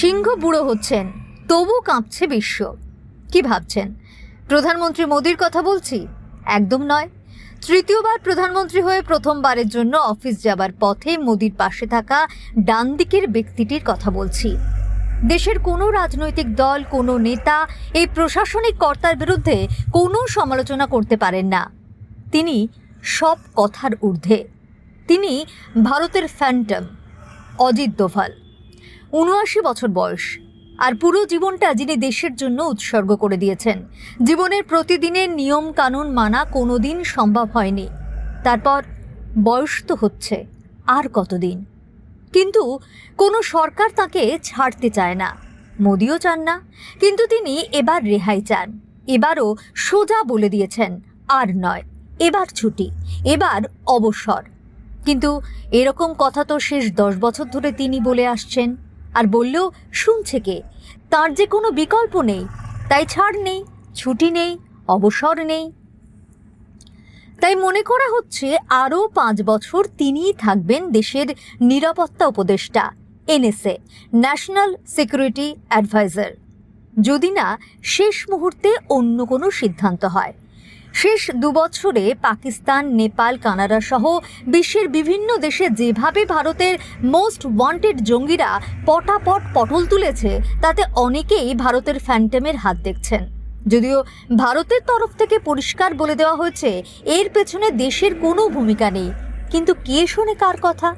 সিংহ বুড়ো হচ্ছেন, তবু কাঁপছে বিশ্ব। কি ভাবছেন? প্রধানমন্ত্রী মোদির কথা বলছি? একদম নয়। তৃতীয়বার প্রধানমন্ত্রী হয়ে প্রথমবারের জন্য অফিস যাবার পথে মোদির পাশে থাকা ডান দিকের ব্যক্তিটির কথা বলছি। দেশের কোনো রাজনৈতিক দল, কোনো নেতা এই প্রশাসনিক কর্তার বিরুদ্ধে কোনো সমালোচনা করতে পারেন না। তিনি সব কথার ঊর্ধ্বে। তিনি ভারতের ফ্যান্টম অজিত দোভাল। উনআশি বছর বয়স। আর পুরো জীবনটা যিনি দেশের জন্য উৎসর্গ করে দিয়েছেন। জীবনের প্রতিদিনের নিয়ম কানুন মানা কোনোদিন সম্ভব হয়নি। তারপর বয়স তো হচ্ছে, আর কতদিন? কিন্তু কোনো সরকার তাকে ছাড়তে চায় না। মোদিও চান না, কিন্তু তিনি এবার রেহাই চান। এবারও সোজা বলে দিয়েছেন, আর নয়, এবার ছুটি, এবার অবসর। কিন্তু এরকম কথা তো শেষ দশ বছর ধরে তিনি বলে আসছেন। আর বললেও শুনছে কে? তার যে কোনো বিকল্প নেই। তাই ছাড় নেই, ছুটি নেই, অবসর নেই। তাই মনে করা হচ্ছে আরও পাঁচ বছর তিনিই থাকবেন দেশের নিরাপত্তা উপদেষ্টা, এনএসএ, ন্যাশনাল সিকিউরিটি অ্যাডভাইজার। যদি না, শেষ মুহূর্তে অন্য কোনো সিদ্ধান্ত হয়। শেষ দুবছরে পাকিস্তান, নেপাল, কানাডা সহ বিশ্বের বিভিন্ন দেশে যেভাবে ভারতের মোস্ট ওয়ান্টেড জঙ্গিরা পটাপট পটল তুলেছে, তাতে অনেকেই ভারতের ফ্যান্টেমের হাত দেখছেন। যদিও ভারতের তরফ থেকে পরিষ্কার বলে দেওয়া হয়েছে, এর পেছনে দেশের কোনো ভূমিকা নেই। কিন্তু কে শোনে কার কথা?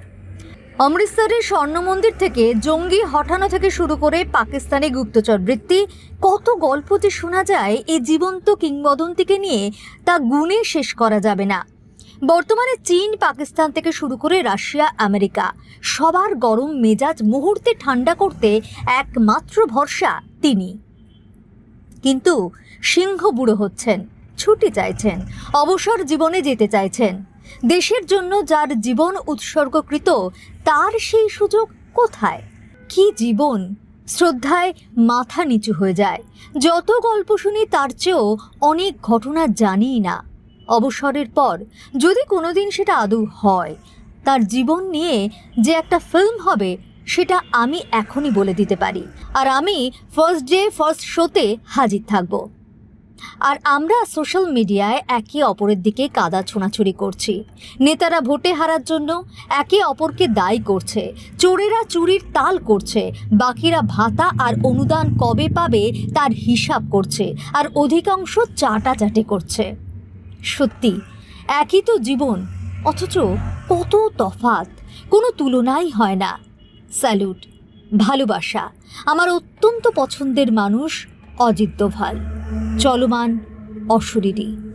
অমৃতসরের স্বর্ণ মন্দির থেকে জঙ্গি হঠানো থেকে শুরু করে পাকিস্তানি গুপ্তচর বৃত্তি, কত গল্প যে শোনা যায় এই জীবন্ত কিংবদন্তিকে নিয়ে তা গুণে শেষ করা যাবে না। বর্তমানে চীন, পাকিস্তান থেকে শুরু করে রাশিয়া, আমেরিকা, সবার গরম মেজাজ মুহূর্তে ঠান্ডা করতে একমাত্র ভরসা তিনি। কিন্তু সিংহ বুড়ো হচ্ছেন, ছুটি চাইছেন, অবসর জীবনে যেতে চাইছেন। দেশের জন্য যার জীবন উৎসর্গকৃত, তার সেই সুযোগ কোথায়? কি জীবন? শ্রদ্ধায় মাথা নিচু হয়ে যায়। যত গল্প শুনি তার চেয়েও অনেক ঘটনা জানিই না। অবসরের পর যদি কোনোদিন সেটা আদৌ হয়, তার জীবন নিয়ে যে একটা ফিল্ম হবে, সেটা আমি এখনই বলে দিতে পারি। আর আমি ফার্স্ট ডে ফার্স্ট শোতে হাজির থাকব। আর আমরা সোশ্যাল মিডিয়ায় একে অপরের দিকে কাদা ছোঁড়াছুড়ি করছি। নেতারা ভোটে হারার জন্য একে অপরকে দায়ী করছে। চোরেরা চুরির তাল করছে। বাকিরা ভাতা আর অনুদান কবে পাবে তার হিসাব করছে। আর অধিকাংশ চাটাচাটি করছে। সত্যি, একই তো জীবন, অথচ কত তফাত কোনো তুলনাই হয় না। স্যালুট, ভালোবাসা, আমার অত্যন্ত পছন্দের মানুষ অজিত দোভাল। চলমান অশরীরী।